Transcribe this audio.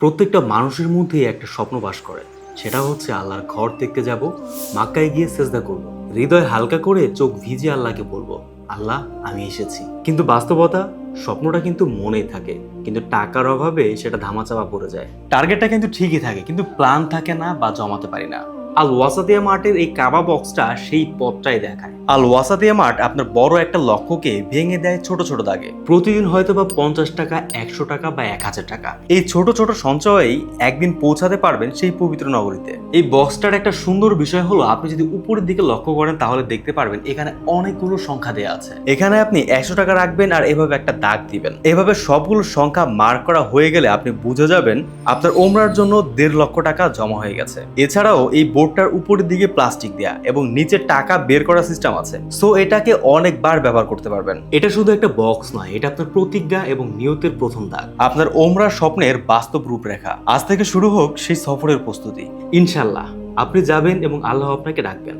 প্রত্যেকটা মানুষের মধ্যেই একটা স্বপ্ন বাস করে। সেটা হচ্ছে আল্লাহর ঘর দেখতে যাব, মাক্কায় গিয়ে সেজদা করব। হৃদয় হালকা করে চোখ ভিজে আল্লাহকে বলব, আল্লাহ, আমি এসেছি। কিন্তু বাস্তবতা, স্বপ্নটা কিন্তু মনেই থাকে। কিন্তু টাকার অভাবে সেটা ধামাচাপা পড়ে যায়। টার্গেটটা কিন্তু ঠিকই থাকে, কিন্তু প্ল্যান থাকে না বা জমাতে পারি না। আল ওয়াসাতিয়া মার্টের এই কাবা বক্সটা সেই পথটাই দেখায়। আল ওয়াসাদিয়া মাঠ আপনার বড় একটা লক্ষ্যকে ভেঙে দেয় ছোট ছোট দাগে। প্রতিদিন হয়তো বা পঞ্চাশ টাকা, একশো টাকা বা এক হাজার টাকা। এই ছোট ছোট সঞ্চয়েই একদিন পৌঁছাতে পারবেন সেই পবিত্র নগরীতে। এই বক্সটার একটা সুন্দর বিষয় হলো, আপনি যদি উপরের দিকে লক্ষ্য করেন, তাহলে দেখতে পারবেন এখানে অনেকগুলো সংখ্যা দেওয়া আছে। এখানে আপনি একশো টাকা রাখবেন আর এভাবে একটা দাগ দিবেন। এভাবে সবগুলো সংখ্যা মার্ক করা হয়ে গেলে আপনি বুঝে যাবেন, আপনার ওমরার জন্য দেড় লক্ষ টাকা জমা হয়ে গেছে। এছাড়াও এই বোর্ডটার উপরের দিকে প্লাস্টিক দেয়া এবং নিচে টাকা বের করার সিস্টেম আছে। সো এটাকে অনেকবার ব্যবহার করতে পারবেন। এটা শুধু একটা বক্স নয় এটা আপনার প্রতিজ্ঞা এবং নিয়তের প্রথম দাগ। আপনার ওমরা স্বপ্নের বাস্তব রূপরেখা। আজ থেকে শুরু হোক সেই সফরের প্রস্তুতি। ইনশাল্লাহ আপনি যাবেন এবং আল্লাহ আপনাকে ডাকবেন।